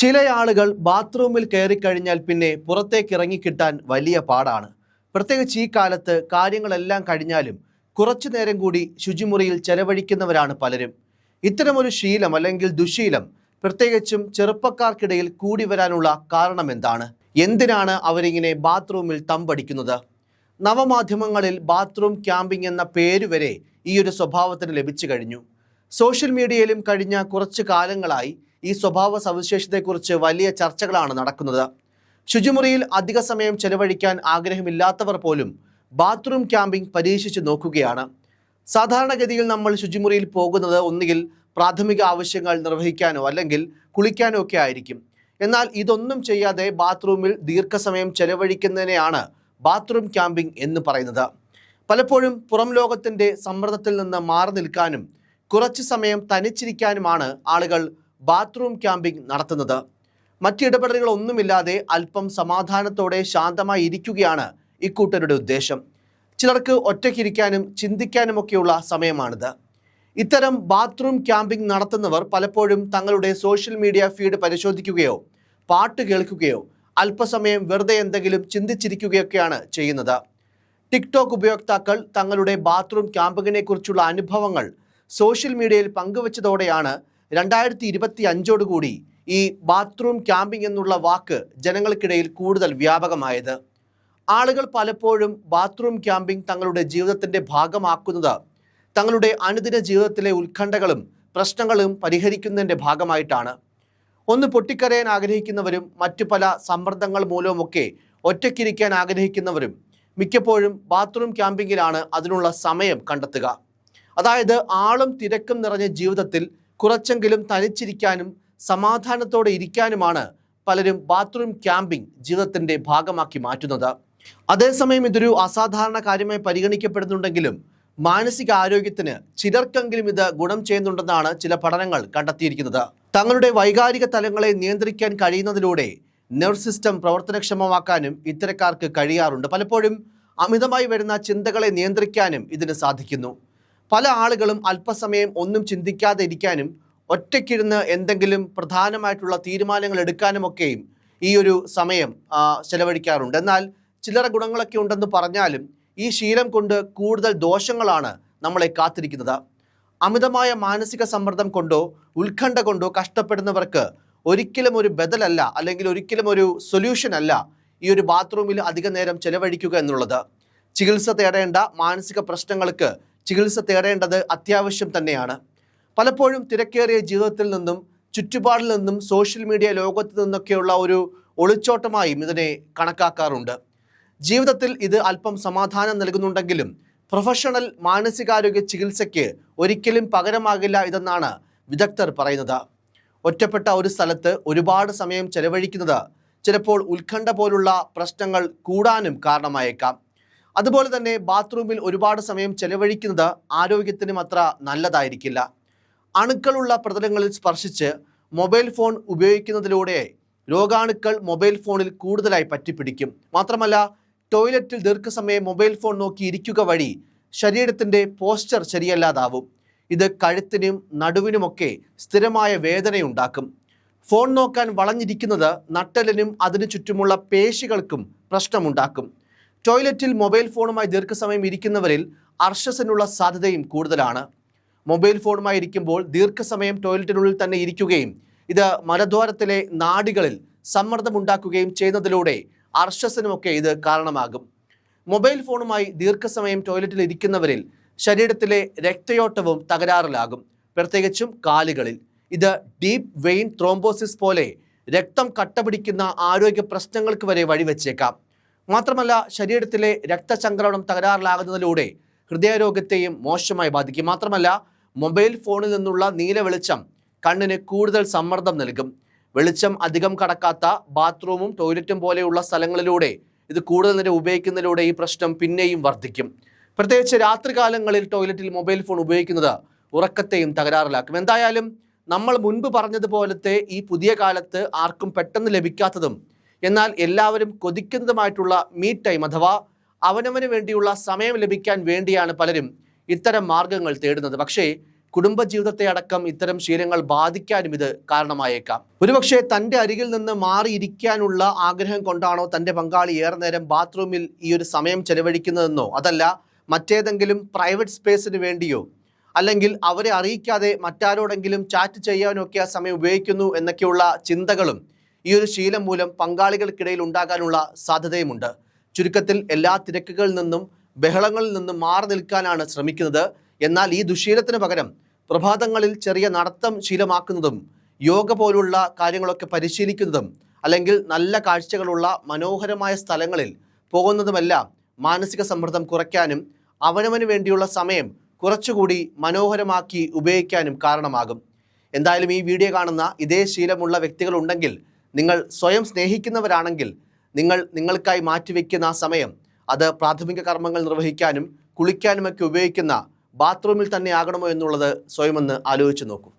ചില ആളുകൾ ബാത്റൂമിൽ കയറി കഴിഞ്ഞാൽ പിന്നെ പുറത്തേക്ക് ഇറങ്ങിക്കിട്ടാൻ വലിയ പാടാണ്. പ്രത്യേകിച്ച് ഈ കാലത്ത് കാര്യങ്ങളെല്ലാം കഴിഞ്ഞാലും കുറച്ചു നേരം കൂടി ശുചിമുറിയിൽ ചെലവഴിക്കുന്നവരാണ് പലരും. ഇത്തരമൊരു ശീലം അല്ലെങ്കിൽ ദുശീലം പ്രത്യേകിച്ചും ചെറുപ്പക്കാർക്കിടയിൽ കൂടി വരാനുള്ള കാരണം എന്താണ്? എന്തിനാണ് അവരിങ്ങനെ ബാത്റൂമിൽ തമ്പടിക്കുന്നത്? നവമാധ്യമങ്ങളിൽ ബാത്റൂം ക്യാമ്പിംഗ് എന്ന പേര് വരെ ഈ ഒരു സ്വഭാവത്തിന് ലഭിച്ചു കഴിഞ്ഞു. സോഷ്യൽ മീഡിയയിലും കഴിഞ്ഞ കുറച്ച് കാലങ്ങളായി ഈ സ്വഭാവ സവിശേഷതയെക്കുറിച്ച് വലിയ ചർച്ചകളാണ് നടക്കുന്നത്. ശുചിമുറിയിൽ അധിക സമയം ചെലവഴിക്കാൻ ആഗ്രഹമില്ലാത്തവർ പോലും ബാത്റൂം ക്യാമ്പിംഗ് പരീക്ഷിച്ച് നോക്കുകയാണ്. സാധാരണഗതിയിൽ നമ്മൾ ശുചിമുറിയിൽ പോകുന്നത് ഒന്നുകിൽ പ്രാഥമിക ആവശ്യങ്ങൾ നിർവഹിക്കാനോ അല്ലെങ്കിൽ കുളിക്കാനോ ഒക്കെ ആയിരിക്കും. എന്നാൽ ഇതൊന്നും ചെയ്യാതെ ബാത്റൂമിൽ ദീർഘസമയം ചെലവഴിക്കുന്നതിനെയാണ് ബാത്റൂം ക്യാമ്പിംഗ് എന്ന് പറയുന്നത്. പലപ്പോഴും പുറം ലോകത്തിന്റെ സമ്മർദ്ദത്തിൽ നിന്ന് മാറി നിൽക്കാനും കുറച്ച് സമയം തനിച്ചിരിക്കാനുമാണ് ആളുകൾ ബാത്റൂം ക്യാമ്പിംഗ് നടത്തുന്നത്. മറ്റിടപെടലുകളൊന്നുമില്ലാതെ അല്പം സമാധാനത്തോടെ ശാന്തമായി ഇരിക്കുകയാണ് ഇക്കൂട്ടരുടെ ഉദ്ദേശം. ചിലർക്ക് ഒറ്റയ്ക്കിരിക്കാനും ചിന്തിക്കാനുമൊക്കെയുള്ള സമയമാണിത്. ഇത്തരം ബാത്റൂം ക്യാമ്പിംഗ് നടത്തുന്നവർ പലപ്പോഴും തങ്ങളുടെ സോഷ്യൽ മീഡിയ ഫീഡ് പരിശോധിക്കുകയോ പാട്ട് കേൾക്കുകയോ അല്പസമയം വെറുതെ എന്തെങ്കിലും ചിന്തിച്ചിരിക്കുകയൊക്കെയാണ് ചെയ്യുന്നത്. ടിക്ടോക്ക് ഉപയോക്താക്കൾ തങ്ങളുടെ ബാത്റൂം ക്യാമ്പിങ്ങിനെക്കുറിച്ചുള്ള അനുഭവങ്ങൾ സോഷ്യൽ മീഡിയയിൽ പങ്കുവച്ചതോടെയാണ് രണ്ടായിരത്തി ഇരുപത്തി അഞ്ചോടുകൂടി ഈ ബാത്റൂം ക്യാമ്പിംഗ് എന്നുള്ള വാക്ക് ജനങ്ങൾക്കിടയിൽ കൂടുതൽ വ്യാപകമായത്. ആളുകൾ പലപ്പോഴും ബാത്റൂം ക്യാമ്പിംഗ് തങ്ങളുടെ ജീവിതത്തിന്റെ ഭാഗമാക്കുന്നത് തങ്ങളുടെ അനുദിന ജീവിതത്തിലെ ഉത്കണ്ഠകളും പ്രശ്നങ്ങളും പരിഹരിക്കുന്നതിന്റെ ഭാഗമായിട്ടാണ്. ഒന്ന് പൊട്ടിക്കരയാൻ ആഗ്രഹിക്കുന്നവരും മറ്റു പല സമ്മർദ്ദങ്ങൾ മൂലവുമൊക്കെ ഒറ്റയ്ക്കിരിക്കാൻ ആഗ്രഹിക്കുന്നവരും മിക്കപ്പോഴും ബാത്റൂം ക്യാമ്പിങ്ങിലാണ് അതിനുള്ള സമയം കണ്ടെത്തുക. അതായത് ആളും തിരക്കും നിറഞ്ഞ ജീവിതത്തിൽ കുറച്ചെങ്കിലും തനിച്ചിരിക്കാനും സമാധാനത്തോടെ ഇരിക്കാനുമാണ് പലരും ബാത്റൂം ക്യാമ്പിംഗ് ജീവിതത്തിന്റെ ഭാഗമാക്കി മാറ്റുന്നത്. അതേസമയം ഇതൊരു അസാധാരണ കാര്യമായി പരിഗണിക്കപ്പെടുന്നുണ്ടെങ്കിലും മാനസിക ആരോഗ്യത്തിന് ചിലർക്കെങ്കിലും ഇത് ഗുണം ചെയ്യുന്നുണ്ടെന്നാണ് ചില പഠനങ്ങൾ കണ്ടെത്തിയിരിക്കുന്നത്. തങ്ങളുടെ വൈകാരിക തലങ്ങളെ നിയന്ത്രിക്കാൻ കഴിയുന്നതിലൂടെ നെർവ് സിസ്റ്റം പ്രവർത്തനക്ഷമമാക്കാനും ഇത്തരക്കാർക്ക് കഴിയാറുണ്ട്. പലപ്പോഴും അമിതമായി വരുന്ന ചിന്തകളെ നിയന്ത്രിക്കാനും ഇതിന് സാധിക്കുന്നു. പല ആളുകളും അല്പസമയം ഒന്നും ചിന്തിക്കാതെ ഇരിക്കാനും ഒറ്റയ്ക്കിരുന്ന് എന്തെങ്കിലും പ്രധാനമായിട്ടുള്ള തീരുമാനങ്ങൾ എടുക്കാനുമൊക്കെയും ഈ ഒരു സമയം ചെലവഴിക്കാറുണ്ട്. എന്നാൽ ചില്ലറ ഗുണങ്ങളൊക്കെ ഉണ്ടെന്ന് പറഞ്ഞാലും ഈ ശീലം കൊണ്ട് കൂടുതൽ ദോഷങ്ങളാണ് നമ്മളെ കാത്തിരിക്കുന്നത്. അമിതമായ മാനസിക സമ്മർദ്ദം കൊണ്ടോ ഉത്കണ്ഠ കൊണ്ടോ കഷ്ടപ്പെടുന്നവർക്ക് ഒരിക്കലും ഒരു ബദലല്ല അല്ലെങ്കിൽ ഒരിക്കലും ഒരു സൊല്യൂഷൻ അല്ല ഈ ഒരു ബാത്റൂമിൽ അധിക നേരം ചെലവഴിക്കുക എന്നുള്ളത്. ചികിത്സ തേടേണ്ട മാനസിക പ്രശ്നങ്ങൾക്ക് ചികിത്സ തേടേണ്ടത് അത്യാവശ്യം തന്നെയാണ്. പലപ്പോഴും തിരക്കേറിയ ജീവിതത്തിൽ നിന്നും ചുറ്റുപാടിൽ നിന്നും സോഷ്യൽ മീഡിയ ലോകത്ത് നിന്നൊക്കെയുള്ള ഒരു ഒളിച്ചോട്ടമായും ഇതിനെ കണക്കാക്കാറുണ്ട്. ജീവിതത്തിൽ ഇത് അല്പം സമാധാനം നൽകുന്നുണ്ടെങ്കിലും പ്രൊഫഷണൽ മാനസികാരോഗ്യ ചികിത്സയ്ക്ക് ഒരിക്കലും പകരമാകില്ല ഇതെന്നാണ് വിദഗ്ധർ പറയുന്നത്. ഒറ്റപ്പെട്ട ഒരു സ്ഥലത്ത് ഒരുപാട് സമയം ചെലവഴിക്കുന്നത് ചിലപ്പോൾ ഉത്കണ്ഠ പോലുള്ള പ്രശ്നങ്ങൾ കൂടാനും കാരണമായേക്കാം. അതുപോലെ തന്നെ ബാത്റൂമിൽ ഒരുപാട് സമയം ചെലവഴിക്കുന്നത് ആരോഗ്യത്തിനും അത്ര നല്ലതായിരിക്കില്ല. അണുക്കളുള്ള പ്രതലങ്ങളിൽ സ്പർശിച്ച് മൊബൈൽ ഫോൺ ഉപയോഗിക്കുന്നതിലൂടെ രോഗാണുക്കൾ മൊബൈൽ ഫോണിൽ കൂടുതലായി പറ്റിപ്പിടിക്കും. മാത്രമല്ല ടോയ്ലറ്റിൽ ദീർഘസമയം മൊബൈൽ ഫോൺ നോക്കി ഇരിക്കുക വഴി ശരീരത്തിന്റെ പോസ്ചർ ശരിയല്ലാതാവും. ഇത് കഴുത്തിനും നടുവിനുമൊക്കെ സ്ഥിരമായ വേദനയുണ്ടാക്കും. ഫോൺ നോക്കാൻ വളഞ്ഞിരിക്കുന്നത് നട്ടലിനും അതിനു ചുറ്റുമുള്ള പേശികൾക്കും പ്രശ്നമുണ്ടാക്കും. ടോയ്ലറ്റിൽ മൊബൈൽ ഫോണുമായി ദീർഘസമയം ഇരിക്കുന്നവരിൽ അർഷസിനുള്ള സാധ്യതയും കൂടുതലാണ്. മൊബൈൽ ഫോണുമായി ഇരിക്കുമ്പോൾ ദീർഘസമയം ടോയ്ലറ്റിനുള്ളിൽ തന്നെ ഇരിക്കുകയും ഇത് മലദ്വാരത്തിലെ നാഡികളിൽ സമ്മർദ്ദമുണ്ടാക്കുകയും ചെയ്യുന്നതിലൂടെ അർഷസിനുമൊക്കെ ഇത് കാരണമാകും. മൊബൈൽ ഫോണുമായി ദീർഘസമയം ടോയ്ലറ്റിൽ ഇരിക്കുന്നവരിൽ ശരീരത്തിലെ രക്തയോട്ടവും തകരാറിലാകും പ്രത്യേകിച്ചും കാലുകളിൽ. ഇത് ഡീപ്പ് വെയിൻ ത്രോംബോസിസ് പോലെ രക്തം കട്ടപിടിക്കുന്ന ആരോഗ്യ പ്രശ്നങ്ങൾക്ക് വരെ വഴിവെച്ചേക്കാം. മാത്രമല്ല ശരീരത്തിലെ രക്തചംക്രമണം തകരാറിലാകുന്നതിലൂടെ ഹൃദയരോഗത്തെയും മോശമായി ബാധിക്കും. മാത്രമല്ല മൊബൈൽ ഫോണിൽ നിന്നുള്ള നീല വെളിച്ചം കണ്ണിന് കൂടുതൽ സമ്മർദ്ദം നൽകും. വെളിച്ചം അധികം കടക്കാത്ത ബാത്റൂമും ടോയ്ലറ്റും പോലെയുള്ള സ്ഥലങ്ങളിലൂടെ ഇത് കൂടുതൽ നേരം ഉപയോഗിക്കുന്നതിലൂടെ ഈ പ്രശ്നം പിന്നെയും വർദ്ധിക്കും. പ്രത്യേകിച്ച് രാത്രികാലങ്ങളിൽ ടോയ്ലറ്റിൽ മൊബൈൽ ഫോൺ ഉപയോഗിക്കുന്നത് ഉറക്കത്തെയും തകരാറിലാക്കും. എന്തായാലും നമ്മൾ മുൻപ് പറഞ്ഞതുപോലത്തെ ഈ പുതിയ കാലത്ത് ആർക്കും പെട്ടെന്ന് ലഭിക്കാത്തതും എന്നാൽ എല്ലാവരും കൊതിക്കുന്നതുമായിട്ടുള്ള മീ ടൈം അഥവാ അവനവന് വേണ്ടിയുള്ള സമയം ലഭിക്കാൻ വേണ്ടിയാണ് പലരും ഇത്തരം മാർഗങ്ങൾ തേടുന്നത്. പക്ഷേ കുടുംബജീവിതത്തെ അടക്കം ഇത്തരം ശീലങ്ങൾ ബാധിക്കാനും ഇത് കാരണമായേക്കാം. ഒരുപക്ഷെ തന്റെ അരികിൽ നിന്ന് മാറിയിരിക്കാനുള്ള ആഗ്രഹം കൊണ്ടാണോ തന്റെ പങ്കാളി ഏറെ നേരം ബാത്റൂമിൽ ഈ ഒരു സമയം ചെലവഴിക്കുന്നതെന്നോ അതല്ല മറ്റേതെങ്കിലും പ്രൈവറ്റ് സ്പേസിന് വേണ്ടിയോ അല്ലെങ്കിൽ അവരെ അറിയിക്കാതെ മറ്റാരോടെങ്കിലും ചാറ്റ് ചെയ്യാനൊക്കെ ആ സമയം ഉപയോഗിക്കുന്നു എന്നൊക്കെയുള്ള ചിന്തകളും ഈ ഒരു ശീലം മൂലം പങ്കാളികൾക്കിടയിൽ ഉണ്ടാകാനുള്ള സാധ്യതയുമുണ്ട്. ചുരുക്കത്തിൽ എല്ലാ തിരക്കുകളിൽ നിന്നും ബഹളങ്ങളിൽ നിന്നും മാറി നിൽക്കാനാണ് ശ്രമിക്കുന്നത്. എന്നാൽ ഈ ദുശീലത്തിന് പകരം പ്രഭാതങ്ങളിൽ ചെറിയ നടത്തം ശീലമാക്കുന്നതും യോഗ പോലുള്ള കാര്യങ്ങളൊക്കെ പരിശീലിക്കുന്നതും അല്ലെങ്കിൽ നല്ല കാഴ്ചകളുള്ള മനോഹരമായ സ്ഥലങ്ങളിൽ പോകുന്നതുമെല്ലാം മാനസിക സമ്മർദ്ദം കുറയ്ക്കാനും അവനവന് വേണ്ടിയുള്ള സമയം കുറച്ചുകൂടി മനോഹരമാക്കി ഉപയോഗിക്കാനും കാരണമാകും. എന്തായാലും ഈ വീഡിയോ കാണുന്ന ഇതേ ശീലമുള്ള വ്യക്തികളുണ്ടെങ്കിൽ നിങ്ങൾ സ്വയം സ്നേഹിക്കുന്നവരാണെങ്കിൽ നിങ്ങൾ നിങ്ങൾക്കായി മാറ്റിവെക്കുന്ന ആ സമയം അത് പ്രാഥമിക കർമ്മങ്ങൾ നിർവഹിക്കാനും കുളിക്കാനുമൊക്കെ ഉപയോഗിക്കുന്ന ബാത്റൂമിൽ തന്നെ ആകണമോ എന്നുള്ളത് സ്വയം ഒന്ന് ആലോചിച്ച് നോക്കൂ.